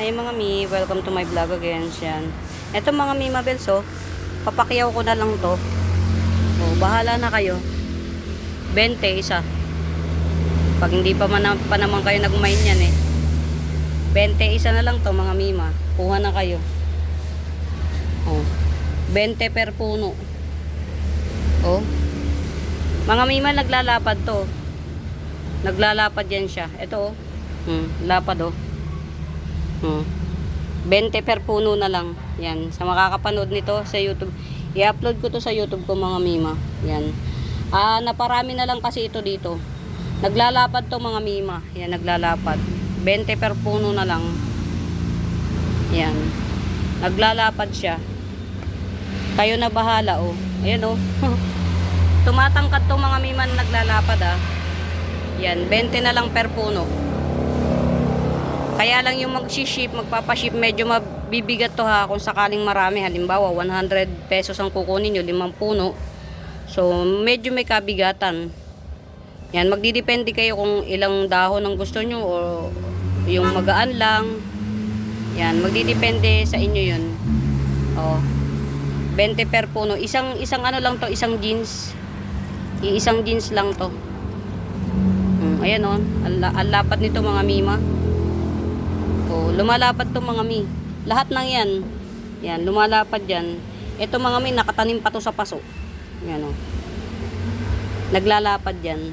Ay mga mi, welcome to my vlog again. Yan. Ito mga mi mabels oh. Papakyaw ko na lang to. Oh, bahala na kayo. 20 isa. Pag hindi pa, man, pa naman kayo nag-mine yan eh. 20 isa na lang to mga mima. Kuha na kayo. Oh. 20 per puno. Oh. Mga mima naglalapad to. Naglalapad yan siya. Ito oh. Hmm, lapad oh. Hmm. 20 per puno na lang. Yan. Sa makakapanood nito sa YouTube. I-upload ko to sa YouTube ko mga mima. Yan. Ah, naparami na lang kasi ito dito. Naglalapad to mga mima. Yan, naglalapad. 20 per puno na lang. Yan. Naglalapad siya. Kayo na bahala oh. Ayan oh. Tumatangkad to mga mima na naglalapad ah. Yan, 20 na lang per puno. Kaya lang yung mag-ship, magpapaship, medyo mabibigat to ha kung sakaling marami. Halimbawa, 100 pesos ang kukunin nyo, limang puno. So, medyo may kabigatan. Yan, magdidepende kayo kung ilang dahon ang gusto nyo o yung magaan lang. Yan, magdidepende sa inyo yun. Oh. 20 per puno. Isang isang ano lang to, isang jeans. Iisang jeans lang to. Mm, ayan oh, ang, la- ang lapad nito mga mima. Lumalapad to mga mi. Lahat ng yan. Yan, lumalapad yan. Ito mga mi, nakatanim pa to sa paso. Yan oh. Naglalapad yan.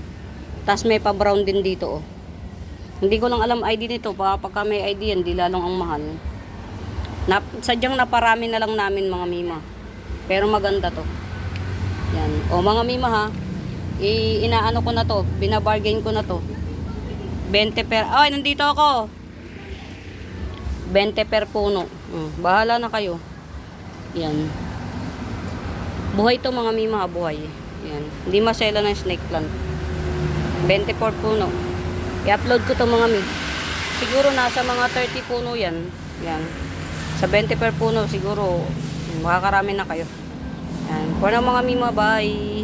Tapos may pa-brown din dito oh. Hindi ko lang alam ID nito. Baka pagka may ID yan, di lalong ang mahal. Nap, sadyang naparami na lang namin mga mima. Pero maganda to. Yan. O mga mima ha. I, inaano ko na to. Binabargain ko na to. 20 per... Ay, nandito ako. 20 per puno. Hmm, bahala na kayo. Yan. Buhay to mga mima ha. Buhay. Yan. Hindi masela ng snake plant. 20 per puno. I-upload ko to mga mi. Siguro nasa mga 30 puno yan. Yan. Sa 20 per puno siguro makakarami na kayo. Yan. For now mga mima, bye.